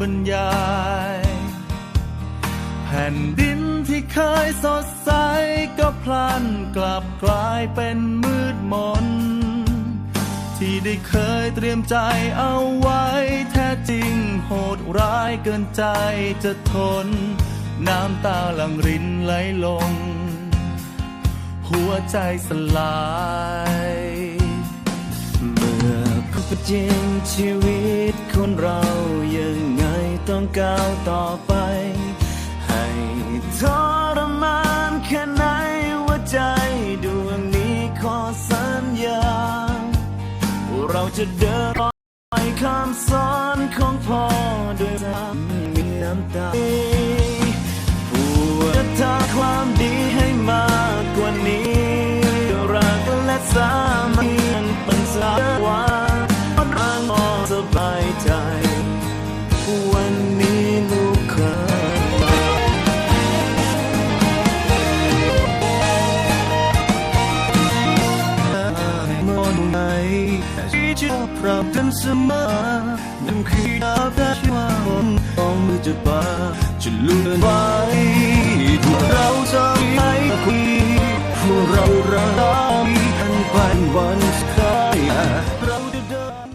บรรยาย แผ่นดินที่เคยสดใสก็พลันกลับกลายเป็นมืดมน ที่ได้เคยเตรียมใจเอาไว้แท้จริงโหดร้ายเกินใจจะทน น้ำตาหลั่งรินไหลลง หัวใจสลายเมื่อพบจริงชีวิตคนเรายัง ต้องก้าวต่อไป ให้ทรมานแค่ไหนว่าใจดวงนี้ขอสัญญา เราจะเดินไปข้ามซ้อนของพ่อด้วยน้ำมีน้ำตา จะบาจะลุกไว้พวกเราจะไม่คุยพวกเราเรามีอันเป็นวันสุดท้ายเราจะเดิน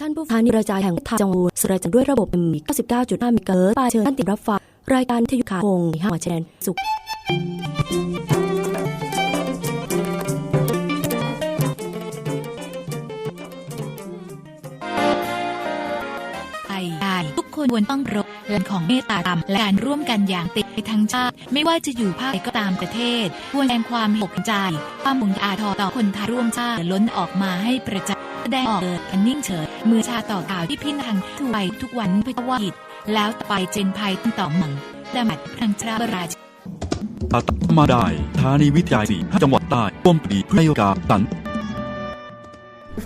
ท่านผู้ฟังนิรจายแห่งทางจังหวัดสุรจันทร์ด้วยระบบ M 99.5เมกะเฮิรตซ์ปเชิญท่านติดรับฟัง รายการทยุขาคงห้าแชนสุข ไปได้ทุกคนควรต้องรบเรื่องของเมตตาธรรมและการร่วมกันอย่างติดทั้งชาติ ไม่ว่าจะอยู่ภาคใดก็ตามประเทศ ควรแสดงความหกใจ ความมุ่งอาทรต่อคนไทยร่วมชาติล้นออกมาให้ประจักษ์แสดงออกเกิดอันนิ่งเฉยมือชาต่อข่าวที่พินทางทุกไปทุกวันพิทวาหิต แล้วไปเจนภัยต่อมังดามัดพรังชราบราชอาตมาได้ธานีวิทยาสี่จังหวัดใต้ร่วมปีเพื่อให้โอกาสตัน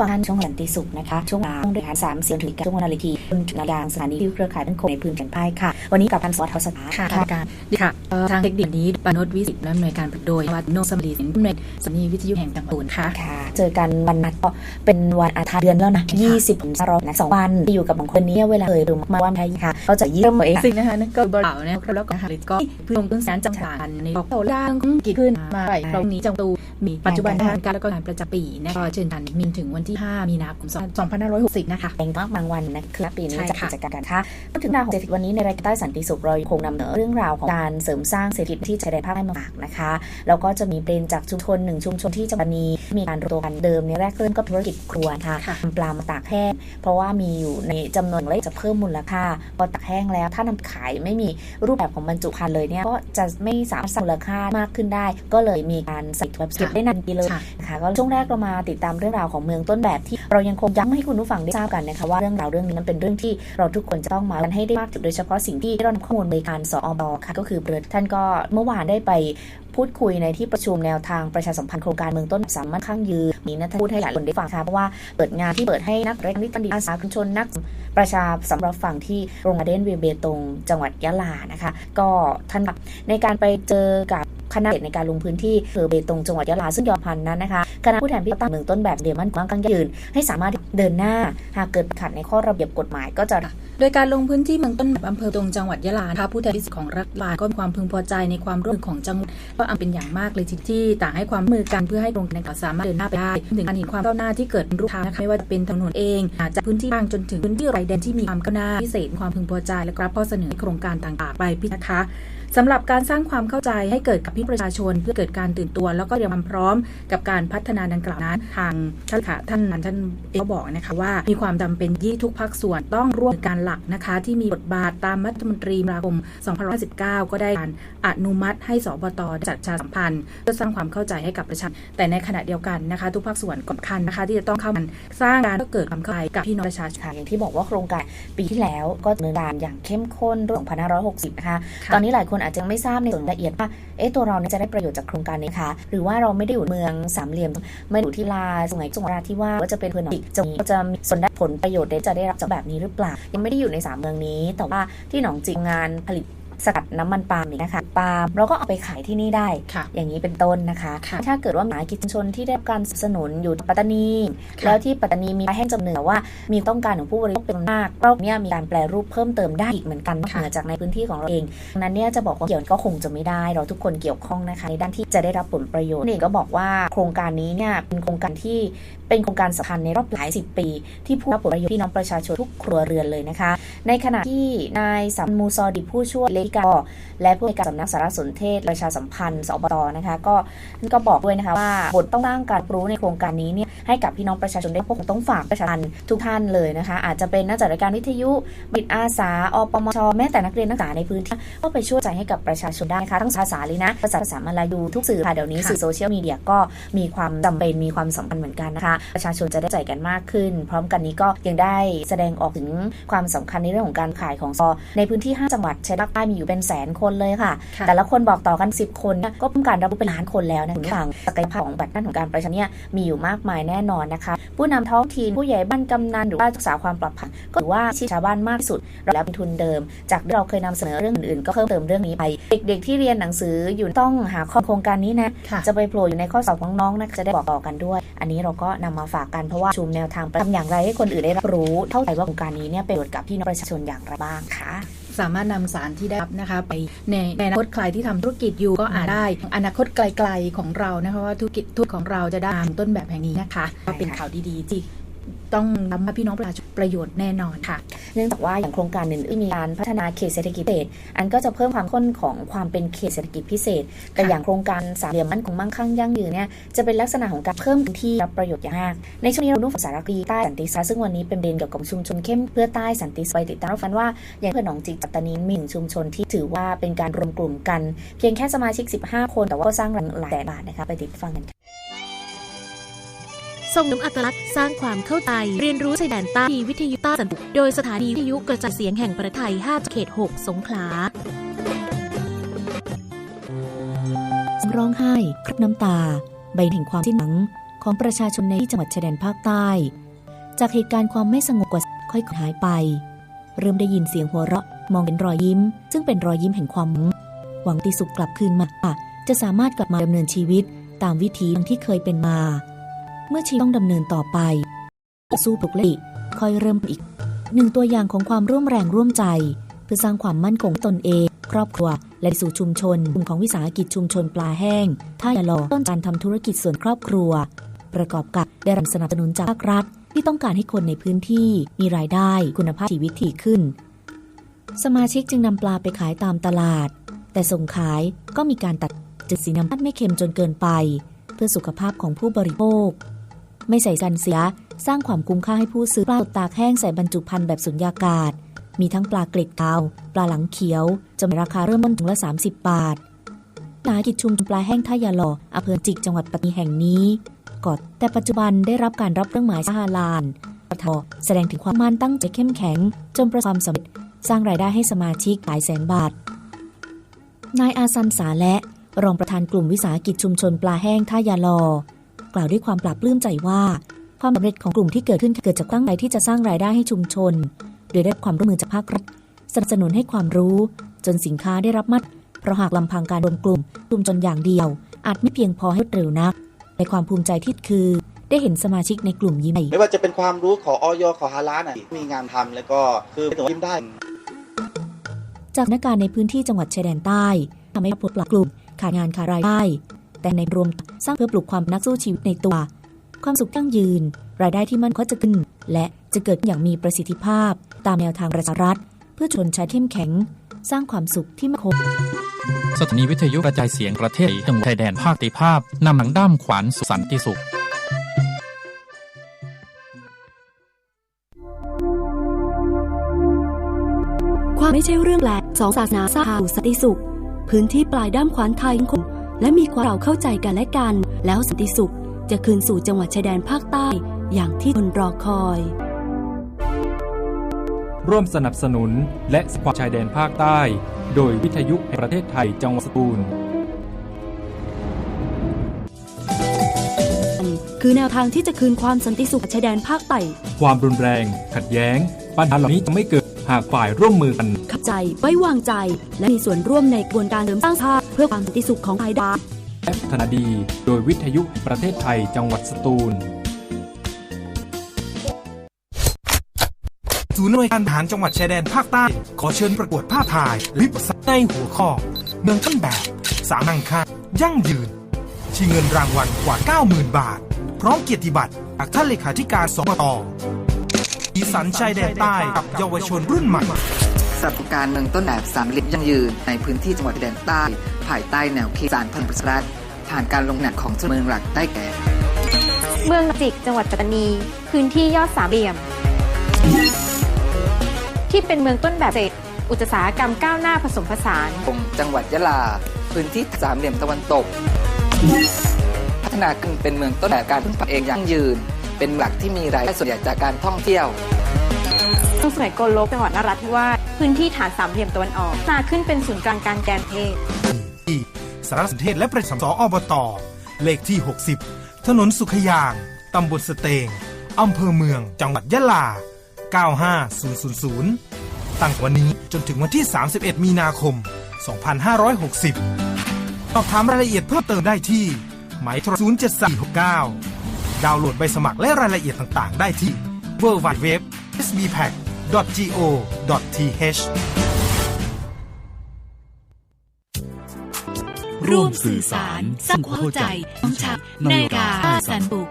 ฟังช่วงสันติสุขนะคะ ช่วงกลางโดยหารสามเสียงถึงช่วงวันนาฬิกีบนจุดนายางสถานีที่เครือข่ายทั้งคนในพื้นแผ่นป้ายค่ะ วันนี้กับพันสวัสดิ์ทศนาค่ะการดีค่ะเอ่อทางเทคนิคนี้ปานดวิสิตและหน่วยการโดยวัดโนสมรีสินผู้อำนวยสถานีวิทยุแห่งจังหวัดอุบลค่ะค่ะ เจอกันวันนัดก็เป็นวันอาทิตย์เดือนแล้วนะยี่สิบสารนะสองวันที่อยู่กับบางคนนี้เวลาเคยดูมาวันไทยค่ะก็จะเยี่ยมเองสิ่งนะคะนั่นก็บริบานะครับแล้วก็หาลิตก็เพื่อลงพื้นฐานจังหวัดในบอกเราล่างกี่ขึ้นมาไหลคราวนี้จังตู มีปัจจุบันทางการแล้วก็งานประจำปีนะคะก็เชิญท่านมีถึงวันที่ 5 มีนาคม2560 นะคะเองมากบางวันนะคือปีนี้ใช่จะค่ะกิจการกันค่ะพูดถึงดาวของเศรษฐกิจวันนี้ในรายการใต้สันติสุขเรายังคงนำเหนือเรื่องราวของการเสริมสร้างเศรษฐกิจที่ชายแดนภาคใต้มาฝากนะคะแล้วก็จะมีประเด็นจากชุมชนหนึ่งชุมชนที่จังหวัดนี้มีการรวมตัวกันเดิมในยแรกเริ่มก็ธุรกิจครัวค่ะค่ะนำปลามาตากแห้งเพราะว่ามีอยู่ในจำนวนเล็กจะเพิ่มมูลค่าพอตากแห้งแล้วถ้านำขายไม่มีรูปแบบของบรรจุภัณฑ์เลยเนี่ยก็จะไม่สามารถสร้างมูลค่ามากขึ้นได้ ก็เลยมีการใส่ถุงเก็บได้นานทีเลยค่ะนะคะก็ช่วงแรกเรามาติดตามเรื่องราวของเมืองต้นแบบที่เรายังคงย้ำให้คุณผู้ฟังได้ทราบกันนะคะว่าเรื่องราวเรื่องนี้นั้นเป็นเรื่องที่เราทุกคนจะต้องมากันให้ได้มากที่สุดโดยเฉพาะสิ่งที่เรานำข้อมูลบริการสอบค่ะก็คือเบิร์ดท่านก็เมื่อวานได้ไป พูดคุยในที่ประชุมแนวทางประชาสัมพันธ์โครงการเมืองต้นแบบสามมั่นคั่งยืนนี้นะท่านพูดให้หลายคนได้ฟังค่ะเพราะว่าเปิดงานที่เปิดให้นักเรียนนิติบัณฑิตอาสาชุมชนนักประชาสำหรับฝั่งที่โรงงานเดนเวเบตงจังหวัดยะลานะคะ ก็ท่านในการไปเจอกับคณะในการลงพื้นที่เภอเบตงจังหวัดยะลาซึ่งยอมพันนั้นนะคะคณะผู้แทนพิตั้งเมืองต้นแบบเดียมันมั่งคั่งยืน ให้สามารถเดินหน้าหากเกิดขัดในข้อระเบียบกฎหมายก็จะโดยการลงพื้นที่เมืองต้นแบบอำเภอตรงจังหวัดยะลานะคะผู้แทนที่ของรัฐบาลก็มีความพึงพอใจในความร่วมมือของจังหวัดก็อันเป็นอย่างมากเลยที่ที่ต่างให้ความมือกันเพื่อให้โครงการสามารถเดินหน้าไปได้ถึงการเห็นความก้าวหน้าที่เกิดรูปทางนะคะไม่ว่าจะเป็นถนนเองอาจจะพื้นที่บ้างจนถึงพื้นที่ไรแดนที่มีความก้าวหน้าพิเศษความพึงพอใจและรับข้อเสนอโครงการต่างๆไปพิจารณานะคะ สำหรับการสร้างความเข้าใจให้เกิดกับพี่ประชาชน เพื่อเกิดการตื่นตัว แล้วก็เตรียมความพร้อมกับการพัฒนาดังกล่าวนั้นทางท่านค่ะท่านนั้นท่านเอกบอกนะคะว่า มีความจำเป็นที่ทุกภาคส่วนต้องร่วมกันหลักนะคะ ที่มีบทบาทตามรัฐมนตรีมาคม2519 ก็ได้การอนุมัติให้สบตจัดชาสัมพันธ์เพื่อสร้างความเข้าใจให้กับประชาชนแต่ในขณะเดียวกันนะคะ ทุกภาคส่วนสำคัญนะคะ ที่จะต้องเข้ามาสร้างการเกิดความเข้าใจกับพี่น้องประชาชนอย่างที่บอกว่าโครงการปีที่แล้วก็ดำเนินการอย่างเข้มข้นเรื่อง2560นะคะคะตอนนี้หลายคนอาจจะไม่ทราบในส่วนละเอียดว่าเอ๊ะตัวเราจะได้ประโยชน์จากโครงการนี้คะหรือว่าเราไม่ได้อยู่เมืองสามเหลี่ยม ไม่อยู่ที่ลาสมัยสงราที่ว่าจะเป็นเพื่อนอีกจะจะมีส่วนได้ผลประโยชน์ได้จะได้รับจากแบบนี้หรือเปล่า ยังไม่ได้อยู่ในสามเมืองนี้ แต่ว่าที่หนองจิกงานผลิต สกัดน้ำมันปาล์มนี่นะคะปาล์มเราก็เอาไปขายที่นี่ได้ค่ะอย่างนี้เป็นต้นนะคะค่ะถ้าเกิดว่าหมากิจชนที่ได้รับการสนับสนุนอยู่ปัตตานีค่ะแล้วที่ปัตตานีมีปลาแห้งจำเนือว่ามีต้องการของผู้บริโภคเป็นมากรอบเนี้ยมีการแปลรูปเพิ่มเติมได้อีกเหมือนกันนอกค่ะเหนือจากในพื้นที่ของเราเองดังนั้นเนี่ยจะบอกว่าเกี่ยวก็คงจะไม่ได้ เราทุกคนเกี่ยวข้องนะคะในด้านที่จะได้รับผลประโยชน์นี่ก็บอกว่าโครงการนี้เนี่ยเป็นโครงการที่เป็นโครงการสำคัญในรอบหลายสิบปี ที่ผู้รับผลประโยชน์พี่น้องประชาชนทุกครัวเรือนเลยนะคะ ในขณะที่นายสัมมูซอดิผู้ช่วยเลขาและผู้ในวยการสำนักสารสนเทศประชาสัมพันธ์สอบตนะคะ ก็ก็บอกด้วยนะคะว่าบทต้องสร้างการรู้ในโครงการนี้เนี่ยให้กับพี่น้องประชาชนได้พวกต้องฝากประชาชนทุกท่านเลยนะคะ อาจจะเป็นนักจัดรายการวิทยุบิดอาสาอปมชแม้แต่นักเรียนนักศึกษาในพื้นที่ก็ไปช่วยใจให้กับประชาชนได้นะคะทั้งภาษาเลยนะภาษาภาษามาลายูทุกสื่อค่ะเดี๋ยวนี้ค่ะสื่อโซเชียลมีเดียก็มีความจำเป็นมีความสำคัญเหมือนกันนะคะประชาชนจะได้ใจกันมากขึ้น พร้อมกันนี้ก็ยังได้แสดงออกถึงความสำคัญในเรื่องของการขายของซอในพื้นที่ 5 จังหวัดชายแดนภาคใต้มีอยู่เป็นแสนคนเลยค่ะค่ะ แต่ละคนบอกต่อกัน 10 คนเนี่ยก็ต้องการรับรู้เป็นล้านคนแล้วนะคุณผู้ฟังศักยภาพของบัตรด้านของการประชาชนเนี่ยมีอยู่มากมายแน่นอนนะคะ ผู้นำท้องถิ่นผู้ใหญ่บ้านกำนันหรือว่ารักษาความปลอดภัยก็ถือว่าชีชาวบ้านมากที่สุดแล้วเป็นทุนเดิม จากที่เราเคยนำเสนอเรื่องอื่นๆ ก็เพิ่มเติมเรื่องนี้ไปเด็ก ๆ ที่เรียนหนังสืออยู่ต้องหาข้อโครงการนี้นะค่ะจะไปโผล่อยู่ในข้อสอบของน้องนะคะจะได้บอกต่อกันด้วย อันนี้เราก็นำมาฝากกันเพราะว่าชุมแนวทางทำอย่างไรให้คนอื่นได้รับรู้ เท่าไหร่ว่าโครงการนี้เนี่ยเป็นประโยชน์กับพี่น้องประชาชนอย่างไรบ้างคะ สามารถนำสารที่ได้รับนะคะ ไปในในอนาคตใครที่ทำธุรกิจอยู่ก็อาจได้อนาคตไกลๆของเรานะคะว่าธุรกิจทุกของเราจะได้ต้นแบบแห่งนี้นะคะก็เป็นข่าวดีๆที่ ต้องนำมาพี่น้องประชาชนประโยชน์แน่นอนค่ะ เนื่องจากว่าอย่างโครงการอื่นๆมีการพัฒนาเขตเศรษฐกิจพิเศษ อันก็จะเพิ่มความข้นของความเป็นเขตเศรษฐกิจพิเศษ แต่อย่างโครงการสามเหลี่ยมมั่นคงมั่งคั่งยั่งยืนเนี่ยจะเป็นลักษณะของการเพิ่มพื้นที่รับประโยชน์อย่างมาก ในช่วงนี้เราดูฝั่งสารคดีใต้สันติสุขซึ่งวันนี้เป็นเด่นเกี่ยวกับชุมชนเข้มเพื่อใต้สันติสไปติดตามรับฟังว่า อย่างเพื่อนหนองจิกปัตตานีมีหนึ่งชุมชนที่ถือว่าเป็นการรวมกลุ่มกัน เพียงแค่สมาชิก 15 คนแต่ว่าก็สร้างรายได้หลายแสนบาทนะคะไปติดฟังกัน ส่งน้ำอัตลักษณ์สร้างความเข้าใจ เรียนรู้ชายแดนใต้ทีวิทยุใต้สันติโดยสถานีวิทยุกระจายเสียงแห่งประเทศไทย 5 เขต 6 สงขลาร้องไห้ครับน้ำตา ใบแห่งความสิ้นหวังของประชาชนในที่จังหวัดชายแดนภาคใต้ จากเหตุการณ์ความไม่สงบกว่าค่อยหายไป เริ่มได้ยินเสียงหัวเราะมองเห็นรอยยิ้ม ซึ่งเป็นรอยยิ้มแห่งความหวังหวังตีสุขกลับคืนมาจะสามารถกลับมาดำเนินชีวิต ตามวิถีที่เคยเป็นมา เมื่อชีต้องดำเนินต่อไป สู้ปกลิค่อยเริ่มอีก หนึ่งตัวอย่างของความร่วมแรงร่วมใจ เพื่อสร้างความมั่นคงตนเอง ครอบครัว และสู่ชุมชนกลุ่มของวิสาหกิจชุมชนปลาแห้งท่ายาลอต้นการทำธุรกิจส่วนครอบครัว ประกอบกับได้รับสนับสนุนจากภาครัฐ ที่ต้องการให้คนในพื้นที่มีรายได้คุณภาพชีวิตที่ขึ้น สมาชิกจึงนำปลาไปขายตามตลาด แต่ส่งขายก็มีการตัดจุดสีน้ำตาลไม่เค็มจนเกินไป เพื่อสุขภาพของผู้บริโภค ไม่ใส่สันเสีย สร้างความคุ้มค่าให้ผู้ซื้อปลาตากแห้งใส่บรรจุภัณฑ์แบบสุญญากาศ มีทั้งปลาเกล็ดเกาปลาหลังเขียวจะมีราคาเริ่มต้นถุงละ 30 บาทสาหกิจชุมชนปลาแห้งท่ายาหล่ออำเภอจิกจังหวัดปัตตานีแห่งนี้ก่อนแต่ปัจจุบันได้รับการรับเครื่องหมายสาลานปทแสดงถึงความมั่นตั้งใจเข้มแข็ง จนประสบความสำเร็จสร้างรายได้ให้สมาชิกหลายแสนบาท นายอาซันสาและ รองประธานกลุ่มวิสาหกิจชุมชนปลาแห้งท่ายาลอ กล่าวด้วยความปลาบปลื้มใจว่า ความสำเร็จของกลุ่มที่เกิดขึ้นเกิดจากตั้งใจที่จะสร้างรายได้ให้ชุมชน โดยได้ความร่วมมือจากภาครัฐสนับสนุนให้ความรู้ จนสินค้าได้รับมาตรเพราะหากลำพังการรวมกลุ่มชุมชนอย่างเดียว อาจไม่เพียงพอให้เร็วนักแต่ความภูมิใจที่คือได้เห็นสมาชิกในกลุ่มยิ้มไม่ว่าจะเป็นความรู้ของออยของฮาลานมีงานทำแล้วก็คือเป็นตัวยิ้มได้ จากนักการในพื้นที่จังหวัดชายแดนใต้ทำให้ปลดปลักกลุ่มขาดงานขาดรายได้ แต่ในรวมสร้างเพื่อปลุกความนักสู้ชีวิตในตัว ความสุขยั่งยืน รายได้ที่มั่นก็จะขึ้น และจะเกิดอย่างมีประสิทธิภาพ ตามแนวทางประชารัฐ เพื่อชนชายเข้มแข็ง สร้างความสุขที่มั่นคงสถานีวิทยุกระจายเสียงประเทศจังหวัดชายแดนภาคติภาพนำหนังด้ามขวานสู่สันติสุข ความไม่ใช่เรื่องแปลกสองศาสนาสร้างสันติสุข พื้นที่ปลายด้ามขวานไทยคง และมีความเราเข้าใจกันและกัน แล้วสันติสุขจะคืนสู่จังหวัดชายแดนภาคใต้ อย่างที่คนรอคอย ร่วมสนับสนุนและความชายแดนภาคใต้ โดยวิทยุแห่งประเทศไทยจังหวัดสตูล คือแนวทางที่จะคืนความสันติสุขชายแดนภาคใต้ ความรุนแรง ขัดแย้ง ปัญหาเหล่านี้จะไม่เกิด หากฝ่ายร่วมมือกันเข้าใจไว้วางใจ และมีส่วนร่วมในกระบวนการเสริมสร้างชาติเพื่อความสันติสุขของไทยดาและพัฒนาดี โดยวิทยุประเทศไทยจังหวัดสตูลศูนย์หน่วยการทหารจังหวัดชายแดนภาคใต้ ขอเชิญประกวดภาพถ่ายลิปในหัวข้อ เมืองต้นแบบ สามังค่ายั่งยืน ชิงเงินรางวัลกว่า 90,000 บาท พร้อมเกียรติบัตรจากท่านเลขาธิการสมต อีสันชายแดนใต้กับเยาวชนรุ่นใหม่สำหรับโครงการเมืองต้นแบบสามเหลี่ยมยั่งยืนในพื้นที่จังหวัดชายแดนใต้ ภายใต้แนวคิดสารพันธุ์ประชารัฐผ่านการลงหนักของเมืองหลักได้แก่ เมืองจิกจังหวัดปัตตานี พื้นที่ยอดสามเหลี่ยม ที่เป็นเมืองต้นแบบเศรษฐอุตสาหกรรมก้าวหน้าผสมผสานผมจังหวัดยะลา พื้นที่สามเหลี่ยมตะวันตก พัฒนาขึ้นเป็นเมืองต้นแบบการพึ่งพาเองยั่งยืน เป็นหลักที่มีรายได้ส่วนใหญ่จากการท่องเที่ยวเมืองสมัยโกลกจังหวัดนราธิวาสพื้นที่ฐานสามเหลี่ยมตะวันออกสร้างขึ้นเป็นศูนย์กลางการแกนเทศที่สารสนเทศและประชาสอบต เลขที่ 60 ถนนสุขยาง ตำบลสเตง อำเภอเมือง จังหวัดยะลา 95000 ตั้งวันนี้จนถึงวันที่ 31 มีนาคม 2560 สอบถามรายละเอียดเพิ่มเติมได้ที่ หมายโทร 07469 ดาวน์โหลดใบสมัครและรายละเอียดต่าง ๆ ได้ที่ www sbpack.go.th ร่วมสื่อสารสร้างความเข้าใจน้องชักในการสันปุก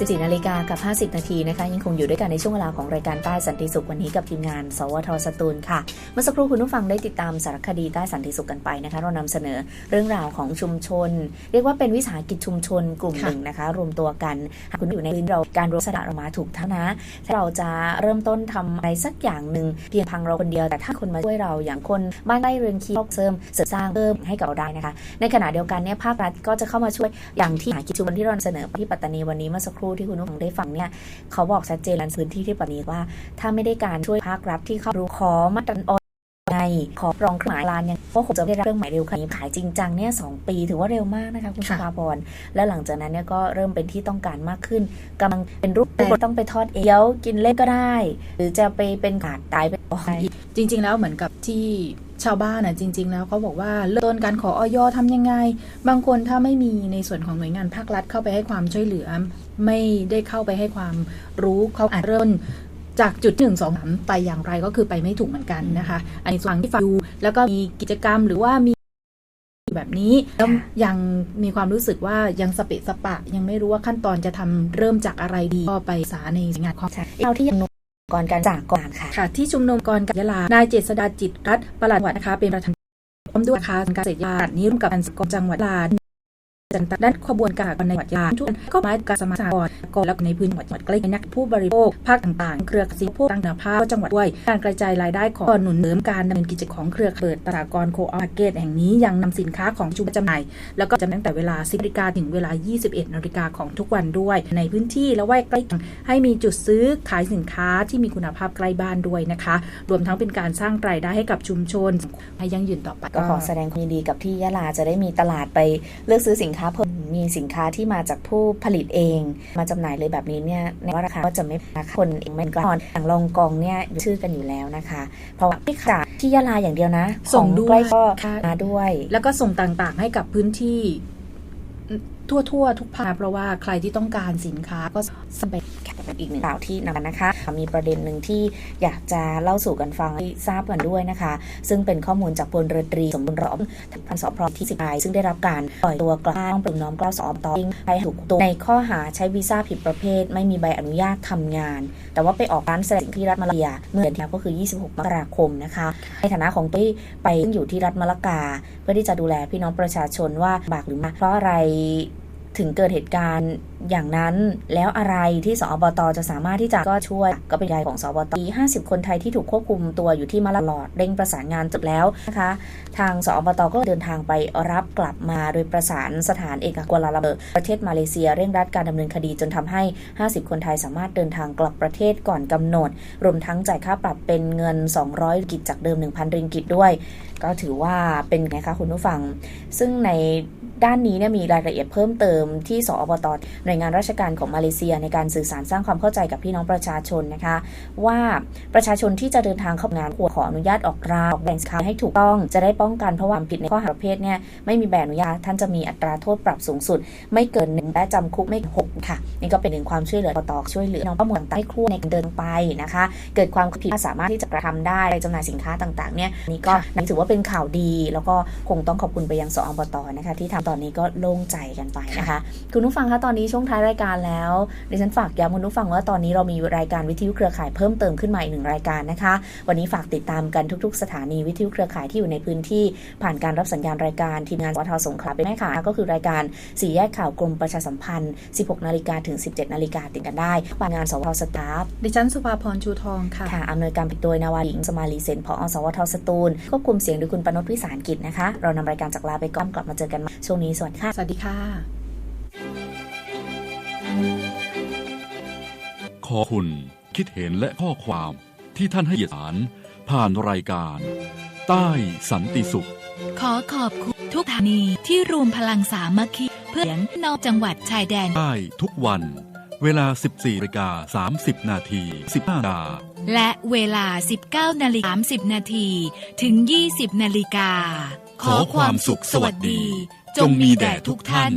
14นาฬิกากับ 50 นาทีนะคะ ยังคงอยู่ด้วยกันในช่วงเวลาของรายการใต้สันติสุขวันนี้กับทีมงาน สวทสตูลค่ะ เมื่อสักครู่คุณผู้ฟังได้ติดตามสารคดีใต้สันติสุขกันไปนะคะ เรานำเสนอเรื่องราวของชุมชน เรียกว่าเป็นวิสาหกิจชุมชนกลุ่มหนึ่งนะคะ รวมตัวกันหากคุณอยู่ในพื้นเราการรวมสระเรามาถูกท่านะถ้าเราจะเริ่มต้นทำอะไรสักอย่างหนึ่งเพียงพังเราคนเดียวแต่ถ้าคนมาช่วยเราอย่างคนบ้านใกล้เรือนเคียวเสริมเสริมสร้างเพิ่มให้กับเราได้นะคะ ในขณะเดียวกันเนี่ยภาครัฐก็จะเข้ามาช่วยอย่างที่หากิจชุมชนที่เราเสนอที่ปัตตานีวันนี้เมื่อสักครู่ที่คุณผู้ฟังได้ฟังเนี่ยเขาบอกชัดเจนในพื้นที่ที่ปัตตานีว่า ถ้าไม่ได้การช่วยภาครัฐที่เข้ารู้ขอมาตรฐานในขอรองเครื่องหมายลานยังก็คงจะไม่ได้รับเครื่องหมายเร็วขนาดนี้ขายจริงจังเนี่ยสองปีถือว่าเร็วมากนะคะคุณสุภาพรและหลังจากนั้นเนี่ยก็เริ่มเป็นที่ต้องการมากขึ้นกำลังเป็นรูปแบบต้องไปทอดเอวกินเล่นก็ได้ หรือจะไปเป็นขาดตายไปจริง ๆ แล้วเหมือนกับที่ชาวบ้านน่ะจริง ๆ แล้วเขาบอกว่าเริ่มต้นการขอออยทำยังไง บางคนถ้าไม่มีในส่วนของหน่วยงานภาครัฐเข้าไปให้ความช่วยเหลือ ไม่ได้เข้าไปให้ความรู้เขาอาจเริ่มจากจุดหนึ่งสองสามไปอย่างไรก็คือไปไม่ถูกเหมือนกันนะคะ อันนี้ฟังที่ฟังดูแล้วก็มีกิจกรรมหรือว่ามีแบบนี้แล้วยังมีความรู้สึกว่ายังสเปะสปะ ยังไม่รู้ว่าขั้นตอนจะทำเริ่มจากอะไรดีก็ไปสาในงานของเอาที่ยังก่อนการจากก่อนค่ะค่ะ ที่ชุมนุมกรกับยะลานายเจษดาจิตรัตน์ปลัดจังหวัดนะคะเป็นประธานพร้อมด้วยนะคะการเกษตรยานี้ร่วมกับการสกจังหวัดลา จันตด้านขบวนการในจังหวัดยะลาทุกก็มาการสมาชิกกรและในพื้นจังหวัดใกล้นักผู้บริโภคภาคต่างๆ เครือข่ายผู้ตั้งนื้อผ้าจังหวัดด้วย การกระจายรายได้ของหนุนเสริมการดำเนินกิจของเครือเปิดตลาดกรโคอาเกตแห่งนี้ยังนำสินค้าของชุมชนจำหน่าย แล้วก็จำหน่ายตั้งแต่เวลา 10นาฬิกาถึงเวลา 21นาฬิกาของทุกวันด้วย ในพื้นที่และว่ใกล้ให้มีจุดซื้อขายสินค้าที่มีคุณภาพใกล้บ้านด้วยนะคะ รวมทั้งเป็นการสร้างรายได้ให้กับชุมชนให้ยั่งยืนต่อไปก็ขอแสดงความยินดีกับที่ยะลาจะได้มีตลาดไปเลือกซื้อสินค้าเพิ่มมีสินค้าที่มาจากผู้ผลิตเอง มาจำหน่ายเลยแบบนี้เนี่ยในว่าราคาก็จะไม่ราคาคนเองมันก็อนอย่างลองกองเนี่ยชื่อกันอยู่แล้วนะคะ เพราะว่าที่ขาดที่ยะลาอย่างเดียวนะ ส่งด้วยก็มาด้วย แล้วก็ส่งต่างๆให้กับพื้นที่ทั่ว ๆ ทุกภาคเพราะว่าใครที่ต้องการสินค้าก็สเปคอีกหนึ่งข่าวที่นำกันนะคะ มีประเด็นหนึ่งที่อยากจะเล่าสู่กันฟังให้ทราบกันด้วยนะคะ ซึ่งเป็นข้อมูลจากพลเรือตรีสมบูรณ์รอมพันสพรที่สิบายซึ่งได้รับการปล่อยตัวกลับต้องปรุงน้อมกล้าวสอบต่อไปถูกตัวในข้อหาใช้วีซ่าผิดประเภท ไม่มีใบอนุญาตทำงาน แต่ว่าไปออกร้านแสดงที่รัฐมาลายาเมื่อเดือนที่แล้วก็คือ 26 มกราคมนะคะ ในฐานะของที่ไปอยู่ที่รัฐมาลากา เพื่อที่จะดูแลพี่น้องประชาชนว่าบากหรือไม่เพราะอะไร ถึงเกิดเหตุการณ์อย่างนั้น แล้วอะไรที่สอบตจะสามารถที่จะก็ช่วย ก็เป็นรายของสอบต50 คนไทยที่ถูกควบคุมตัวอยู่ที่มาลาลอดเร่งประสานงานจบแล้วนะคะ ทางสอบตก็เดินทางไปรับกลับมาโดยประสานสถานเอกอัครกัวลาลัมเปอร์ประเทศมาเลเซียเร่งรัดการดำเนินคดีจนทำให้ 50 คนไทยสามารถเดินทางกลับประเทศก่อนกำหนด รวมทั้งจ่ายค่าปรับเป็นเงิน 200 กิจจากเดิม 1,000 ริงกิตด้วย ก็ถือว่าเป็นไงคะคุณผู้ฟัง ซึ่งใน ด้านนี้เนี่ยมีรายละเอียดเพิ่มเติมที่สอบตหน่วยงานราชการของมาเลเซียในการสื่อสารสร้างความเข้าใจกับพี่น้องประชาชนนะคะ ว่าประชาชนที่จะเดินทางเข้างานควรขออนุญาตออกราออกแบ่งสินค้าให้ถูกต้องจะได้ป้องกันเพราะว่าความผิดในข้อหาประเภทเนี่ยไม่มีใบอนุญาตท่านจะมีอัตราโทษปรับสูงสุด ไม่เกินหนึ่งและจำคุกไม่หกค่ะ นี่ก็เป็นหนึ่งความช่วยเหลือตอช่วยเหลือน้องประมวลใต้ครัวในการเดินไปนะคะ เกิดความผิดสามารถที่จะกระทำได้จำหน่ายสินค้าต่างๆเนี่ยนี่ก็นับถือว่าเป็นข่าวดี แล้วก็คงต้องขอบคุณไปยังสอบตนะคะที่ทำตอนนี้ก็โล่งใจกันไปนะคะ คุณผู้ฟังคะตอนนี้ช่วงท้ายรายการแล้วดิฉันฝากย้ำคุณผู้ฟังว่าตอนนี้เรามีรายการวิทยุเครือข่ายเพิ่มเติมขึ้นมาอีกหนึ่งรายการนะคะ วันนี้ฝากติดตามกันทุก ๆ สถานีวิทยุเครือข่ายที่อยู่ในพื้นที่ผ่านการรับสัญญาณรายการทีมงานสวทสงขลาเป็นแม่ค่ะก็คือรายการสี่แยกข่าวกรมประชาสัมพันธ์ 16 นาฬิกาถึง 17 นาฬิกาติดกันได้ผ่านงานสวทสตาฟดิฉันสุภาพรชูทองค่ะค่ะอำนวยการปิดโดยนาวาหญิงสมาลีเซนพอสวทสตูลควบคุมเสียงโดยคุณปนพวิสารกิจนะคะ เรานำรายการจากลาไปก่อนกลับมาเจอกันใหม่ช่วงนี้สวัสดีค่ะ สวัสดีค่ะ ขอคุณคิดเห็นและข้อความที่ท่านให้สารผ่านรายการ ใต้สันติสุข ขอขอบคุณทุกสถานีที่รวมพลังสามัคคีเพื่อเสียงนอกจังหวัดชายแดน ได้ทุกวัน เวลา 14นาฬิกา30 นาที 15นาฬิกาและเวลา 19นาฬิกา30 นาที ถึง 20 นาฬิกา ขอความสุขสวัสดี จงมีแด่ทุกท่าน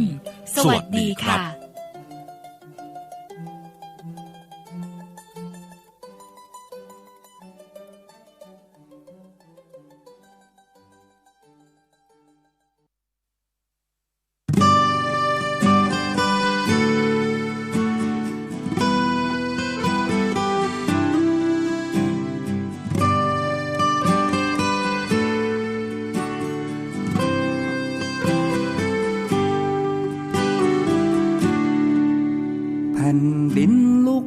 สวัสดีค่ะ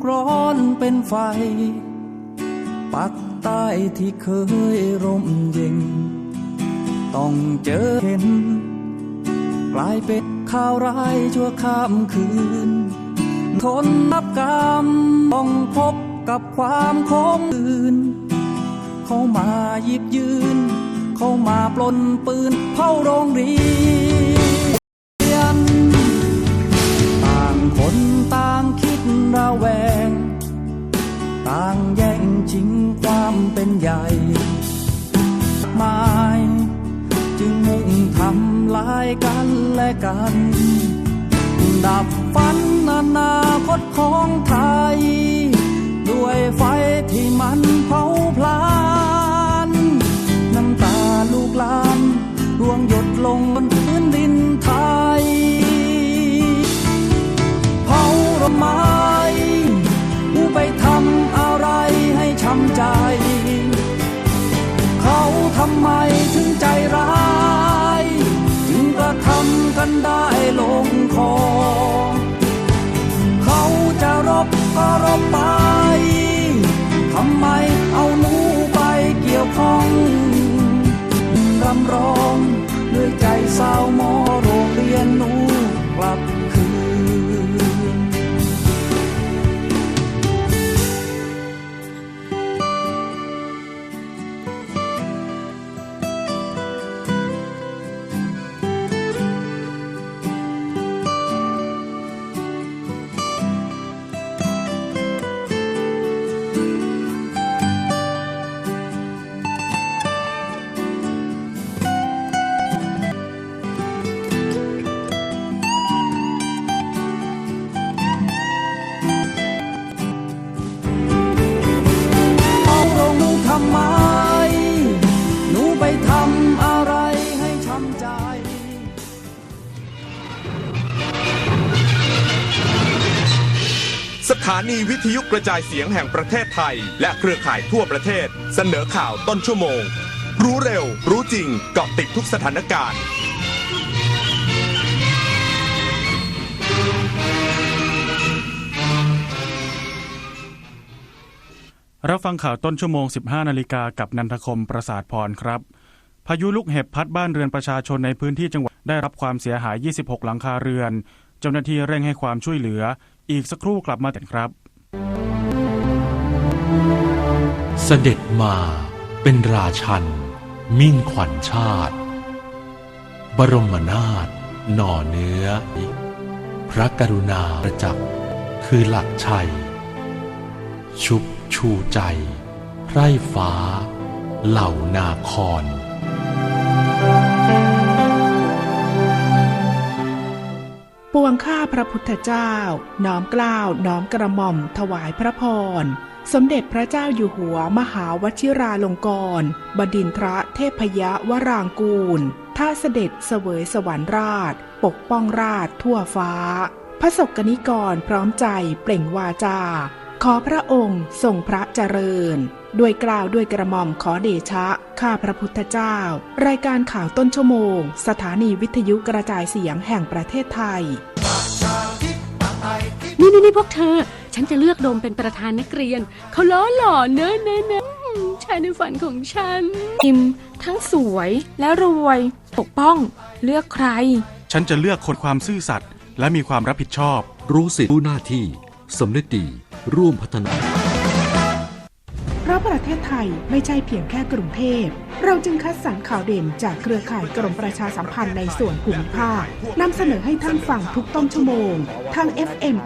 ร้อนเป็นไฟ ปักใต้ที่เคยร่มเย็น ต้องเจอเห็น กลายเป็นข่าวร้ายชั่วข้ามคืน ทนนับกรรมต้องพบกับความคมอื่นเขามาหยิบยืน เขามาปล้นปืนเผาโรงเรียน ความเป็นใหญ่มายจึงมุ่งทำลายกันและกัน ดับฝันอนาคตของไทย ด้วยใจเศร้าหมอโรงเรียนหนู สถานีวิทยุกระจายเสียงแห่งประเทศไทย และเครือข่ายทั่วประเทศ เสนอข่าวต้นชั่วโมง รู้เร็ว รู้จริงเกาะติดทุกสถานการณ์ รับฟังข่าวต้นชั่วโมง 15 นาฬิกากับนันทคมประสาทพรครับ พายุลูกเห็บพัดบ้านเรือนประชาชนในพื้นที่จังหวัดได้รับความเสียหาย 26 หลังคาเรือน เจ้าหน้าที่เร่งให้ความช่วยเหลือ อีกสักครู่กลับมาแต่ครับ เสด็จมาเป็นราชัน มิ่งขวัญชาติ บรมนาถหน่อเนื้อ พระกรุณาประจักษ์คือหลักชัย ชุบชูใจ ไพร่ฟ้า เหล่านาครป วงข้าพระพุทธเจ้า น้อมกล้าว น้อมกระหม่อม ถวายพระพร สมเด็จพระเจ้าอยู่หัวมหาวชิราลงกรณบดินทรเทพยวรางกูล ท่าเสด็จเสวยสวรรค์ราช ปกป้องราชทั่วฟ้า พระศกนิกรพร้อมใจเปล่งวาจา ขอพระองค์ทรงพระเจริญ ด้วยกล่าวด้วยกระหม่อมขอเดชะ ข้าพระพุทธเจ้า รายการข่าวต้นชั่วโมง สถานีวิทยุกระจายเสียงแห่งประเทศไทย นี่นี่นี่พวกเธอ ฉันจะเลือกโดมเป็นประธานนักเรียน เขาล้อหล่อเนอะเนอะเนอะชายในฝันของฉัน อิม ทั้งสวยและรวย ปกป้อง เลือกใคร ฉันจะเลือกคนความซื่อสัตย์และมีความรับผิดชอบ รู้สิทธิรู้หน้าที่ สำนึกดี ร่วมพัฒนาเพ ราะประเทศไทยไม่ใช่เพียงแค่กรุงเทพ เราจึงคัดสรรข่าวเด่นจากเครือข่ายกรมประชาสัมพันธ์ในส่วนภูมิภาคนำเสนอให้ท่านฟังทุกต้นชั่วโมง ทาง FM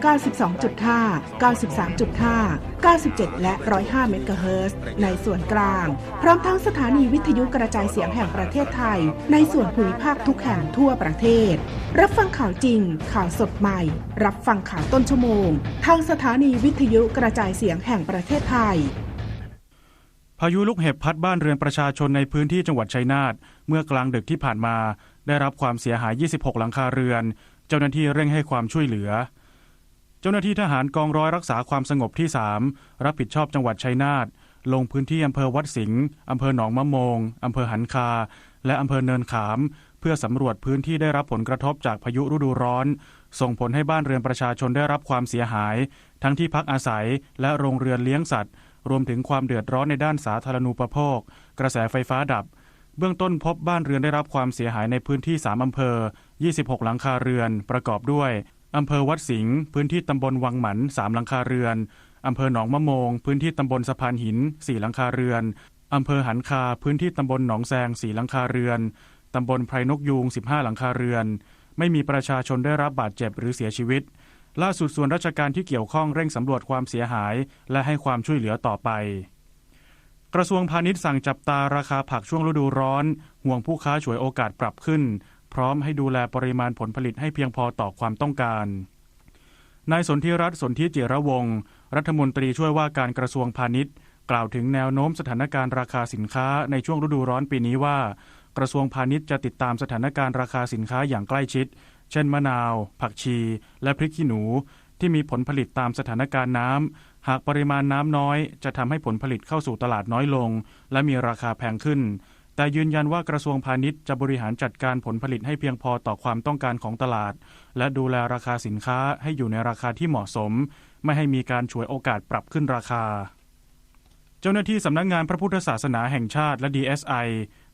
92.5 93.5 97 และ 105 เมกะเฮิรตซ์ในส่วนกลาง พร้อมทั้งสถานีวิทยุกระจายเสียงแห่งประเทศไทย ในส่วนภูมิภาคทุกแห่งทั่วประเทศ รับฟังข่าวจริง ข่าวสดใหม่ รับฟังข่าวต้นชั่วโมง ทางสถานีวิทยุกระจายเสียงแห่งประเทศไทย พายุลูกเห็บพัดบ้านเรือนประชาชนในพื้นที่จังหวัดชัยนาทเมื่อกลางดึกที่ผ่านมา ได้รับความเสียหาย 26 หลังคาเรือน เจ้าหน้าที่เร่งให้ความช่วยเหลือ เจ้าหน้าที่ทหารกองร้อยรักษาความสงบที่ 3 รับผิดชอบจังหวัดชัยนาทลงพื้นที่อำเภอวัดสิงห์อำเภอหนองมะโมงอำเภอหันคา และอำเภอเนินขาม เพื่อสำรวจพื้นที่ได้รับผลกระทบจากพายุฤดูร้อน ส่งผลให้บ้านเรือนประชาชนได้รับความเสียหาย ทั้งที่พักอาศัยและโรงเรือนเลี้ยงสัตว์ รวมถึงความเดือดร้อนในด้านสาธารณูปโภค กระแสไฟฟ้าดับ เบื้องต้นพบบ้านเรือนได้รับความเสียหายในพื้นที่ 3 อำเภอ 26 หลังคาเรือน ประกอบด้วย อำเภอวัดสิงห์พื้นที่ตำบลวังหมัน 3 หลังคาเรือน อำเภอหนองมะโมง พื้นที่ตำบลสะพานหิน 4 หลังคาเรือน อำเภอหันคา พื้นที่ตำบลหนองแซง 4 หลังคาเรือน ตำบลไพรนกยูง 15 หลังคาเรือน ไม่มีประชาชนได้รับบาดเจ็บหรือเสียชีวิต ล่าสุดส่วนราชการที่เกี่ยวข้องเร่งสำรวจความเสียหาย และให้ความช่วยเหลือต่อไป กระทรวงพาณิชย์สั่งจับตาราคาผักช่วงฤดูร้อน ห่วงผู้ค้าฉวยโอกาสปรับขึ้น พร้อมให้ดูแลปริมาณผลผลิตให้เพียงพอต่อความต้องการนายสนธิรัตน์สนธิจิระวงศ์รัฐมนตรีช่วยว่าการกระทรวงพาณิชย์ กล่าวถึงแนวโน้มสถานการณ์ราคาสินค้าในช่วงฤดูร้อนปีนี้ว่า กระทรวงพาณิชย์จะติดตามสถานการณ์ราคาสินค้าอย่างใกล้ชิด เช่นมะนาว ผักชี และพริกขี้หนู ที่มีผลผลิตตามสถานการณ์น้ำ หากปริมาณน้ำน้อย จะทำให้ผลผลิตเข้าสู่ตลาดน้อยลง และมีราคาแพงขึ้น แต่ยืนยันว่ากระทรวงพาณิชย์จะบริหารจัดการผลผลิตให้เพียงพอต่อความต้องการของตลาด และดูแลราคาสินค้าให้อยู่ในราคาที่เหมาะสม ไม่ให้มีการฉวยโอกาสปรับขึ้นราคา เจ้าหน้าที่สำนักงงานพระพุทธศาสนาแห่งชาติและ DSI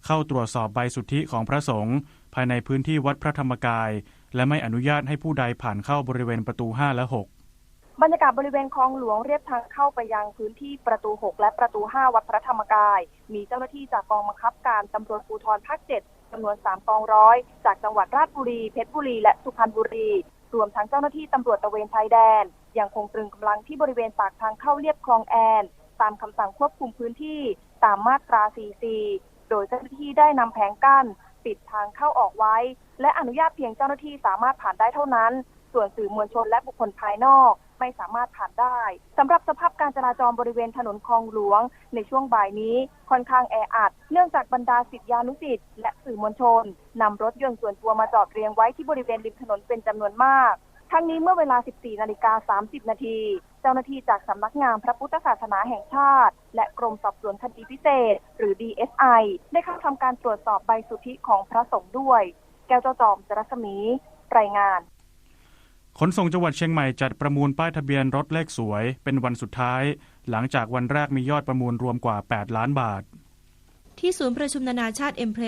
เข้าตรวจสอบใบสุทธิของพระสงฆ์ภายในพื้นที่วัดพระธรรมกายและไม่อนุญาตให้ผู้ใดผ่านเข้าบริเวณประตู 5 และ 6 บรรยากาศบริเวณคลองหลวงเรียบทางเข้าไปยังพื้นที่ประตู 6 และประตู 5 วัดพระธรรมกาย มีเจ้าหน้าที่จากกองบังคับการตำรวจภูธรภาค 7จำนวน 3 กองร้อย จากจังหวัดราชบุรี เพชรบุรี และสุพรรณบุรี รวมทั้งเจ้าหน้าที่ตำรวจตะเวนชายแดน ยังคงตรึงกำลังที่บริเวณปากทางเข้าเรียบคลองแอน ตามคำสั่งควบคุมพื้นที่ตามมาตรา 44 โดยเจ้าหน้าที่ได้นำแผงกั้น ปิดทางเข้าออกไว้ และอนุญาตเพียงเจ้าหน้าที่สามารถผ่านได้เท่านั้น ส่วนสื่อมวลชนและบุคคลภายนอกไม่สามารถผ่านได้สำหรับสภาพการจราจรบริเวณถนนคลองหลวง ในช่วงบ่ายนี้ค่อนข้างแออัด เนื่องจากบรรดาศิษยานุศิษย์และสื่อมวลชนนำรถยนต์ส่วนตัวมาจอดเรียงไว้ที่บริเวณริมถนนเป็นจำนวนมาก ทั้งนี้เมื่อเวลา 14 นาฬิกา 30 นาที เจ้าหน้าที่จากสำนักงานพระพุทธศาสนาแห่งชาติ และกรมสอบสวนคดีพิเศษ หรือ DSI ได้เข้าทำการตรวจสอบใบสุทธิของพระสงฆ์ด้วย แก้วเจ้าจอมจรัสมี รายงาน ขนส่งจังหวัดเชียงใหม่จัดประมูลป้ายทะเบียนรถเลขสวย เป็นวันสุดท้าย หลังจากวันแรกมียอดประมูลรวมกว่า 8 ล้านบาท ที่ศูนย์ประชุมนานาชาติเอ็มเพล